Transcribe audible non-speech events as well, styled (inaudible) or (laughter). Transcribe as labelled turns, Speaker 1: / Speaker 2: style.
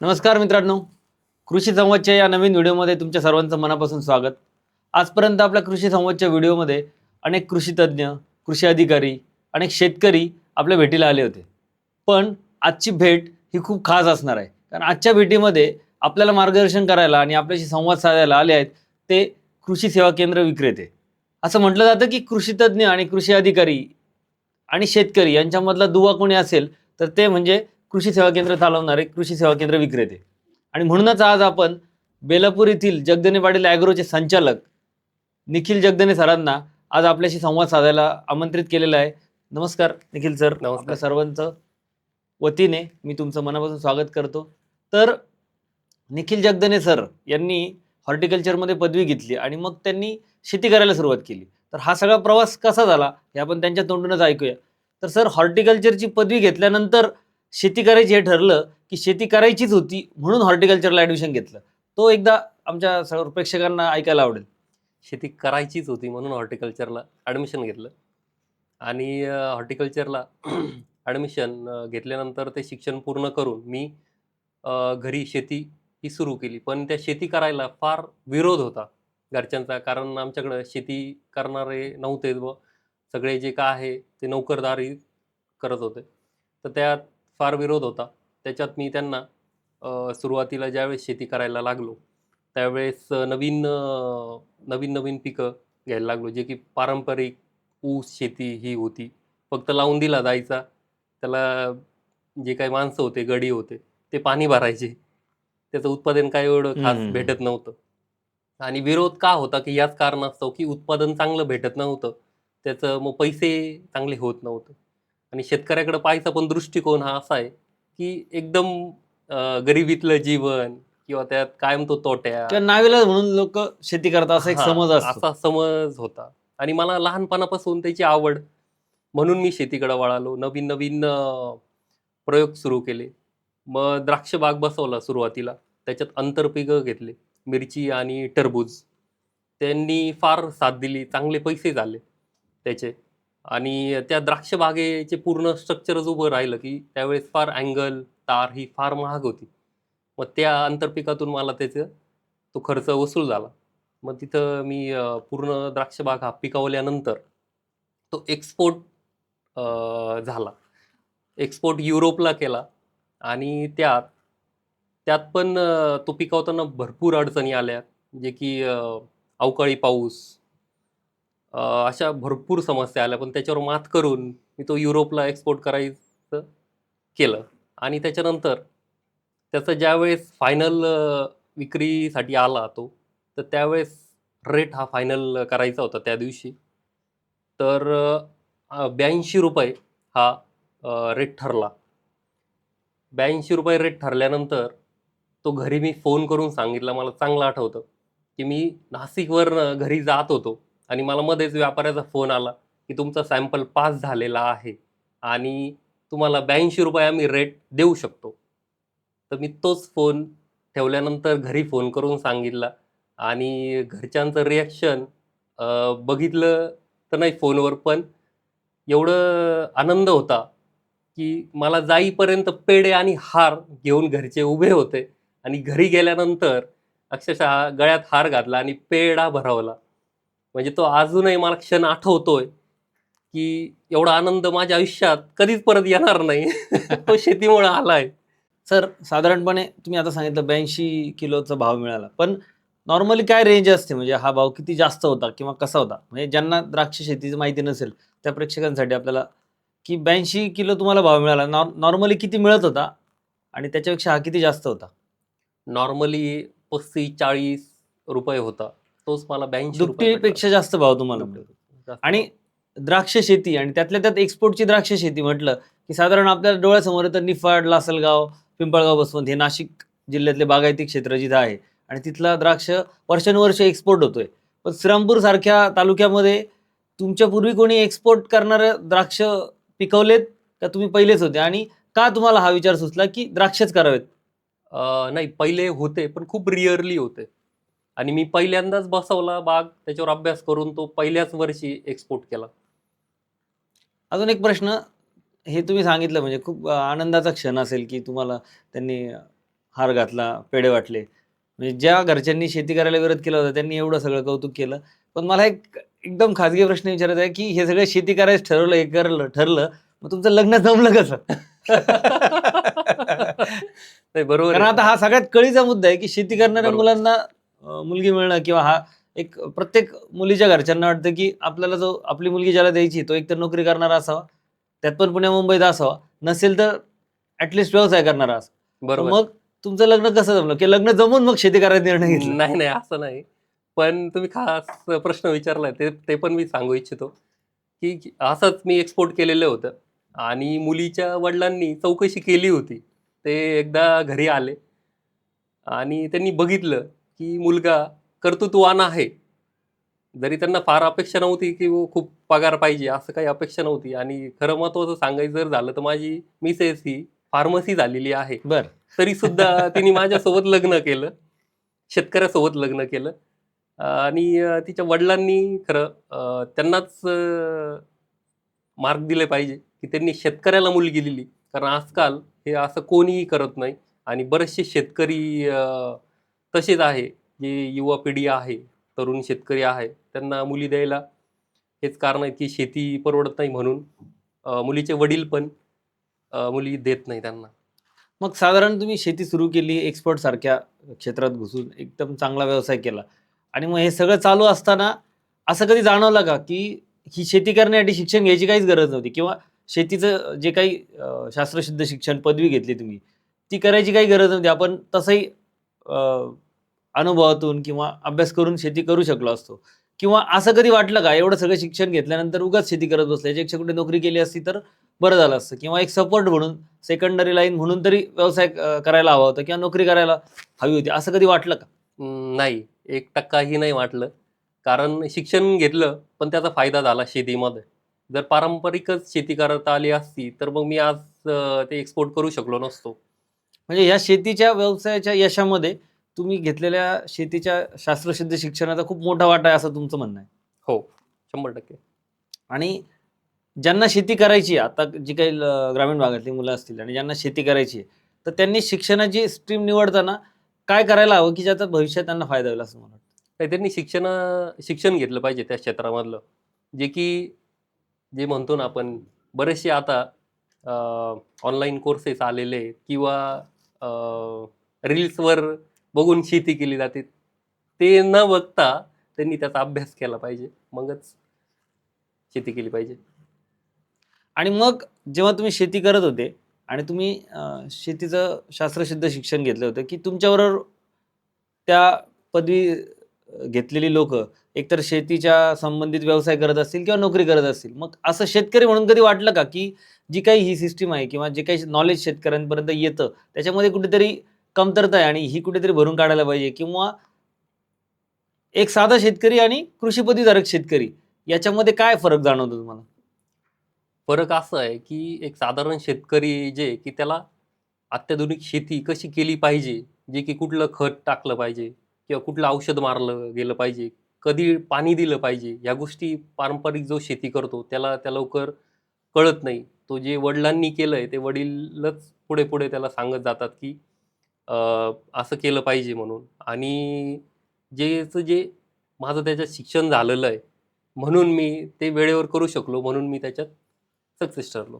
Speaker 1: नमस्कार मित्रांनो. कृषी संवादच्या या नवीन व्हिडिओमध्ये तुमच्या सर्वांचं मनापासून स्वागत. आजपर्यंत आपल्या कृषी संवादच्या व्हिडिओमध्ये अनेक कृषी तज्ज्ञ कृषी अधिकारी अनेक शेतकरी आपल्या भेटीला आले होते. पण आजची भेट ही खूप खास असणार आहे. कारण आजच्या भेटीमध्ये आपल्याला मार्गदर्शन करायला आणि आपल्याशी संवाद साधायला आले आहेत ते कृषी सेवा केंद्र विक्रेते. असं म्हटलं जातं की कृषीतज्ञ आणि कृषी अधिकारी आणि शेतकरी यांच्यामधला दुवा कोणी असेल तर ते म्हणजे कृषी सेवा केंद्र चालवणारे कृषी सेवा केंद्र विक्रेते. आणि म्हणूनच आज आपण बेलापूर येथील जगदने पाटील ॲग्रोचे संचालक निखिल जगदने सरांना आज आपल्याशी संवाद साधायला आमंत्रित केलेलं आहे. नमस्कार निखिल सर.
Speaker 2: नमस्कार.
Speaker 1: सर्वांचं वतीने मी तुमचं मनापासून स्वागत करतो. तर निखिल जगदने सर यांनी हॉर्टिकल्चरमध्ये पदवी घेतली आणि मग त्यांनी शेती करायला सुरुवात केली. तर हा सगळा प्रवास कसा झाला हे आपण त्यांच्या तोंडूनच ऐकूया. तर सर हॉर्टिकल्चरची पदवी घेतल्यानंतर शेती करायची हे ठरलं की शेती करायचीच होती म्हणून हॉर्टिकल्चरला ॲडमिशन घेतलं. तो एकदा आमच्या सर्व प्रेक्षकांना ऐकायला आवडेल.
Speaker 2: शेती करायचीच होती म्हणून हॉर्टिकल्चरला ॲडमिशन घेतलं. आणि हॉर्टिकल्चरला (clears throat) ॲडमिशन घेतल्यानंतर ते शिक्षण पूर्ण करून मी घरी शेती ही सुरू केली. पण त्या शेती करायला फार विरोध होता घरच्यांचा. कारण आमच्याकडं शेती करणारे नव्हते व सगळे जे काय आहे ते नोकरदारी करत होते. तर त्यात फार विरोध होता. त्याच्यात मी त्यांना सुरुवातीला ज्यावेळेस शेती करायला लागलो त्यावेळेस नवीन नवीन नवीन पिकं घ्यायला लागलो. जे की पारंपरिक ऊस शेती ही होती. फक्त लावून दिला जायचा. त्याला जे काही माणसं होते गडी होते ते पाणी भरायचे. त्याचं उत्पादन काय एवढं खास. भेटत नव्हतं. आणि विरोध का होता की याच कारणास्तव की उत्पादन चांगलं भेटत नव्हतं. त्याचं मग पैसे चांगले होत नव्हते. आणि शेतकऱ्याकडे पाहायचा पण दृष्टिकोन हा असा आहे की एकदम गरिबीतलं जीवन किंवा त्यात कायम तो तोट्या.
Speaker 1: नावेला म्हणून लोक शेती करतात असा एक समज
Speaker 2: असा समज होता. आणि मला लहानपणापासून त्याची आवड म्हणून मी शेतीकडे वळालो. नवीन नवीन प्रयोग सुरू केले. मग द्राक्ष बाग बसवला सुरुवातीला. त्याच्यात आंतरपिकं घेतले. मिरची आणि टरबूज. त्यांनी फार साथ दिली. चांगले पैसे झाले त्याचे. आणि त्या द्राक्ष बागेचे पूर्ण स्ट्रक्चरच उभं राहिलं की त्यावेळेस फार अँगल तार ही फार महाग होती. मग त्या आंतरपिकातून मला त्याचं तो खर्च वसूल झाला. मग तिथं मी पूर्ण द्राक्ष बाग हा पिकवल्यानंतर तो एक्सपोर्ट झाला. एक्सपोर्ट युरोपला केला आणि त्यात त्यात पण तो पिकवताना भरपूर अडचणी आल्या. जे की अवकाळी पाऊस अशा भरपूर समस्या आल्या पण त्याच्यावर मात करून मी तो युरोपला एक्सपोर्ट करायचं केलं. आणि त्याच्यानंतर त्याचा ज्यावेळेस फायनल विक्रीसाठी आला तो तर त्यावेळेस रेट हा फायनल करायचा होता त्या दिवशी. तर ब्याऐंशी रुपये हा रेट ठरला. ब्याऐंशी रुपये रेट ठरल्यानंतर तो घरी मी फोन करून सांगितला मला चांगलं आठवतं की मी नाशिकवरनं घरी जात होतो. आणि मला मध्येच व्यापाऱ्याचा फोन आला की तुमचा सॅम्पल पास झालेला आहे आणि तुम्हाला ब्याऐंशी रुपये आम्ही रेट देऊ शकतो. तर मी तोच फोन ठेवल्यानंतर घरी फोन करून सांगितला आणि घरच्यांचं रिॲक्शन बघितलं तर नाही फोनवर पण एवढं आनंद होता की मला जाईपर्यंत पेढे आणि हार घेऊन घरचे उभे होते आणि घरी गेल्यानंतर अक्षरशः गळ्यात हार घातला आणि पेढा भरवला. म्हणजे तो अजूनही मला क्षण आठवतोय की एवढा आनंद माझ्या आयुष्यात कधीच परत येणार नाही. (laughs) तो शेतीमुळे आलाय.
Speaker 1: सर साधारणपणे तुम्ही आता सांगितलं ब्याऐंशी किलोचा भाव मिळाला. पण नॉर्मली काय रेंज असते? म्हणजे हा भाव किती जास्त होता किंवा कसा होता? म्हणजे ज्यांना द्राक्ष शेतीची माहिती नसेल त्या प्रेक्षकांसाठी आपल्याला की ब्याऐंशी किलो तुम्हाला भाव मिळाला. नॉर्मली किती मिळत होता? आणि त्याच्यापेक्षा हा किती जास्त होता?
Speaker 2: नॉर्मली पस्तीस चाळीस रुपये होता. तोच मला ब्याऐंशी
Speaker 1: दुपटीपेक्षा जास्त भाव तुम्हाला मिळतो. आणि द्राक्ष शेती आणि त्यातल्या त्यात एक्सपोर्टची द्राक्ष शेती म्हटलं की साधारण आपल्या डोळ्यासमोर येतं निफाड लासलगाव पिंपळगाव बसवंत हे नाशिक जिल्ह्यातले बागायती क्षेत्र जिथं आहे. आणि तिथला द्राक्ष वर्षानुवर्ष एक्सपोर्ट होतोय. पण श्रीरामपूर सारख्या तालुक्यामध्ये तुमच्या पूर्वी कोणी एक्सपोर्ट करणारं द्राक्ष पिकवलेत का तुम्ही पहिलेच होते? आणि का तुम्हाला हा विचार सुचला की द्राक्षच करावेत?
Speaker 2: नाही पहिले होते पण खूप रिअरली होते. आणि मी पहिल्यांदाच बसवला बाग त्याच्यावर अभ्यास करून तो पहिल्याच वर्षी एक्सपोर्ट केला
Speaker 1: अजून एक प्रश्न हे तुम्ही सांगितलं म्हणजे खूप आनंदाचा क्षण असेल की तुम्हाला त्यांनी हार घातला पेढे वाटले म्हणजे ज्या घरच्यांनी शेती करायला विरोध केला होता त्यांनी एवढं सगळं कौतुक केलं पण मला एक एकदम खाजगी प्रश्न विचारायचा आहे की हे सगळं शेती करायचं ठरवलं हे करलं ठरलं मग तुमचं लग्न जमलं कसं (laughs)
Speaker 2: नाही बरोबर
Speaker 1: कारण. आता हा सगळ्यात कळीचा मुद्दा आहे की शेती करणाऱ्या. मुलांना मुलगी मिळणं किंवा हा एक प्रत्येक मुलीच्या घरच्यांना वाटतं की आपल्याला जो आपली मुलगी ज्याला द्यायची तो एकतर नोकरी करणारा असावा त्यात पण पुण्या मुंबईत असावा नसेल तर ऍटलिस्ट व्यवसाय करणारा असावा.
Speaker 2: बरोबर.
Speaker 1: मग तुमचं लग्न कसं जमलं? की लग्न जमून मग शेती करायचा निर्णय घेतला?
Speaker 2: नाही नाही असं नाही. पण तुम्ही खास प्रश्न विचारलाय ते ते पण मी सांगू इच्छितो. की की असंच मी एक्सपोर्ट केलेलं होतं. आणि मुलीच्या वडिलांनी चौकशी केली होती. ते एकदा घरी आले. आणि त्यांनी बघितलं. की मुलगा कर्तृत्वान आहे. जरी त्यांना फार अपेक्षा नव्हती की खूप पगार पाहिजे असं काही अपेक्षा नव्हती. आणि खरं महत्वाचं सांगायचं जर झालं तर माझी मिसेस ही फार्मसी झालेली आहे.
Speaker 1: बर.
Speaker 2: तरी सुद्धा तिने माझ्यासोबत लग्न केलं. शेतकऱ्यासोबत लग्न केलं. आणि तिच्या वडिलांनी खरं त्यांनाच मार्क दिले पाहिजे की त्यांनी शेतकऱ्याला मुलगी दिली. कारण आजकाल हे असं कोणीही करत नाही. आणि बरेचसे शेतकरी तसेच आहे. जे युवा पिढी आहे तरुण शेतकरी आहे त्यांना मुली द्यायला हेच कारण आहे की शेती परवडत नाही म्हणून मुलीचे वडील पण मुली देत नाही त्यांना.
Speaker 1: मग साधारण तुम्ही शेती सुरू केली एक्सपर्ट सारख्या क्षेत्रात घुसून एकदम चांगला व्यवसाय केला. आणि मग हे सगळं चालू असताना असं कधी जाणवलं का की ही शेती करण्यासाठी शिक्षण घ्यायची काहीच गरज नव्हती? किंवा शेतीचं जे काही शास्त्रशुद्ध शिक्षण पदवी घेतली तुम्ही ती करायची काही गरज नव्हती? आपण तसंही अनुभवातून किंवा अभ्यास करून शेती करू शकलो असतो. किंवा असं कधी वाटलं का? एवढं सगळं शिक्षण घेतल्यानंतर उगाच शेती करत बसल्यापेक्षा कुठे नोकरी केली असती तर बरं झालं असतं. किंवा एक सपोर्ट म्हणून सेकंडरी लाईन म्हणून तरी व्यवसाय करायला हवा होता किंवा नोकरी करायला हवी होती. असं कधी वाटलं का?
Speaker 2: नाही. एक टक्काही नाही वाटलं. कारण शिक्षण घेतलं पण त्याचा फायदा झाला शेतीमध्ये. जर पारंपरिकच शेती करता आली असती तर मग मी आज ते एक्सपोर्ट करू शकलो नसतो.
Speaker 1: म्हणजे या शेतीच्या व्यवसायाच्या यशामध्ये तुम्ही घेतलेल्या शेतीच्या शास्त्रशुद्ध शिक्षणाचा खूप मोठा वाटा आहे असं तुमचं म्हणणं आहे.
Speaker 2: हो शंभर टक्के.
Speaker 1: आणि ज्यांना शेती करायची आहे आता जी काही ग्रामीण भागातली मुलं असतील आणि ज्यांना शेती करायची आहे तर त्यांनी शिक्षणाची स्ट्रीम निवडताना काय करायला हवं की ज्याचा भविष्यात त्यांना फायदा होईल असं मला वाटतं?
Speaker 2: नाही, त्यांनी शिक्षण शिक्षण घेतलं पाहिजे त्या क्षेत्रामधलं. जे की जे म्हणतो ना आपण बरेचसे आता ऑनलाईन कोर्सेस आलेले आहेत किंवा रील्सवर बघून शेती केली जाते. ते न बघता त्यांनी त्याचा अभ्यास केला पाहिजे. मगच शेती केली पाहिजे.
Speaker 1: आणि मग जेव्हा तुम्ही शेती करत होते आणि तुम्ही शेतीचं शास्त्रशुद्ध शिक्षण घेतलं होतं की तुमच्याबरोबर त्या पदवी घेतलेली लोक एकतर शेतीच्या संबंधित व्यवसाय करत असतील किंवा नोकरी करत असतील. मग असं शेतकरी म्हणून कधी वाटलं का की जी काही ही सिस्टीम आहे किंवा जे काही नॉलेज शेतकऱ्यांपर्यंत येतं त्याच्यामध्ये कुठेतरी कमतरता आहे आणि ही कुठेतरी भरून काढायला पाहिजे किंवा एक साधा शेतकरी आणि कृषी पदवीधारक शेतकरी याच्यामध्ये काय फरक जाणवतो तुम्हाला?
Speaker 2: फरक असं आहे की एक साधारण शेतकरी जे की त्याला अत्याधुनिक शेती कशी केली पाहिजे जे की कुठलं खत टाकलं पाहिजे किंवा कुठलं औषध मारलं गेलं पाहिजे कधी पाणी दिलं पाहिजे या गोष्टी पारंपरिक जो शेती करतो त्याला त्या लवकर कळत नाही. तो जे वडिलांनी केलं आहे ते वडीलच पुढे पुढे त्याला सांगत जातात की असं केलं पाहिजे म्हणून. आणि जेचं जे माझं त्याच्यात शिक्षण झालेलं आहे म्हणून मी ते वेळेवर करू शकलो म्हणून मी त्याच्यात सक्सेस ठरलो.